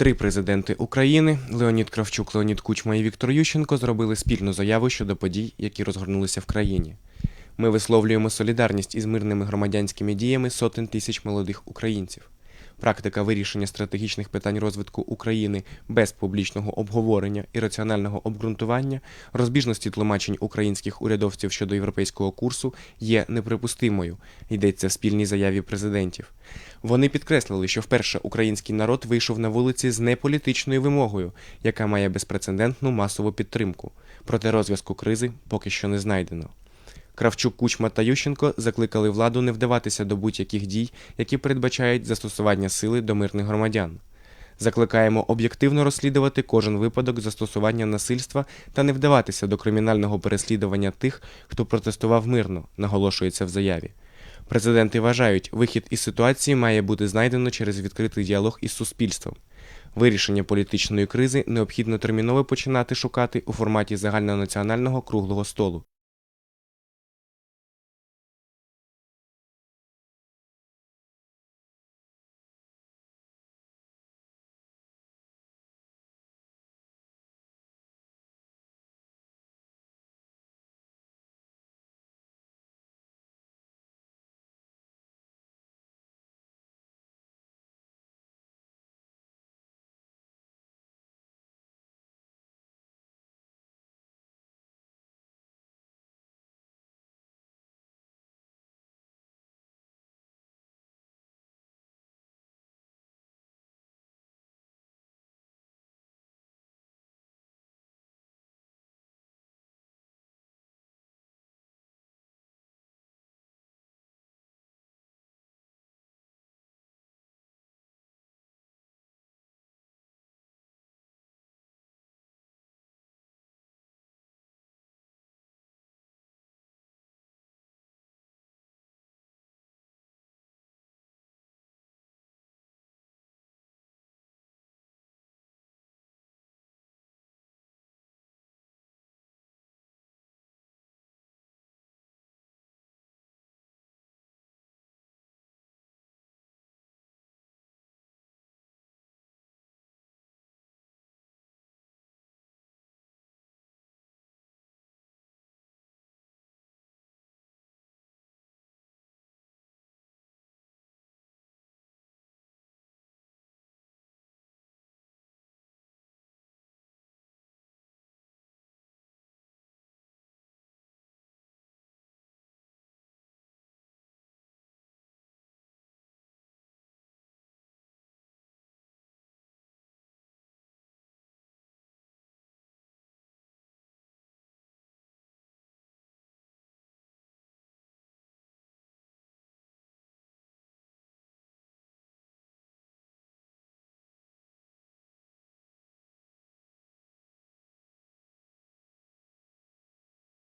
Три президенти України Леонід Кравчук, Леонід Кучма і Віктор Ющенко зробили спільну заяву щодо подій, які розгорнулися в країні. Ми висловлюємо солідарність із мирними громадянськими діями сотень тисяч молодих українців. Практика вирішення стратегічних питань розвитку України без публічного обговорення і раціонального обґрунтування розбіжності тлумачень українських урядовців щодо європейського курсу є неприпустимою, йдеться в спільній заяві президентів. Вони підкреслили, що вперше український народ вийшов на вулиці з неполітичною вимогою, яка має безпрецедентну масову підтримку. Проте розв'язку кризи поки що не знайдено. Кравчук, Кучма та Ющенко закликали владу не вдаватися до будь-яких дій, які передбачають застосування сили до мирних громадян. Закликаємо об'єктивно розслідувати кожен випадок застосування насильства та не вдаватися до кримінального переслідування тих, хто протестував мирно, наголошується в заяві. Президенти вважають, вихід із ситуації має бути знайдено через відкритий діалог із суспільством. Вирішення політичної кризи необхідно терміново починати шукати у форматі загальнонаціонального круглого столу.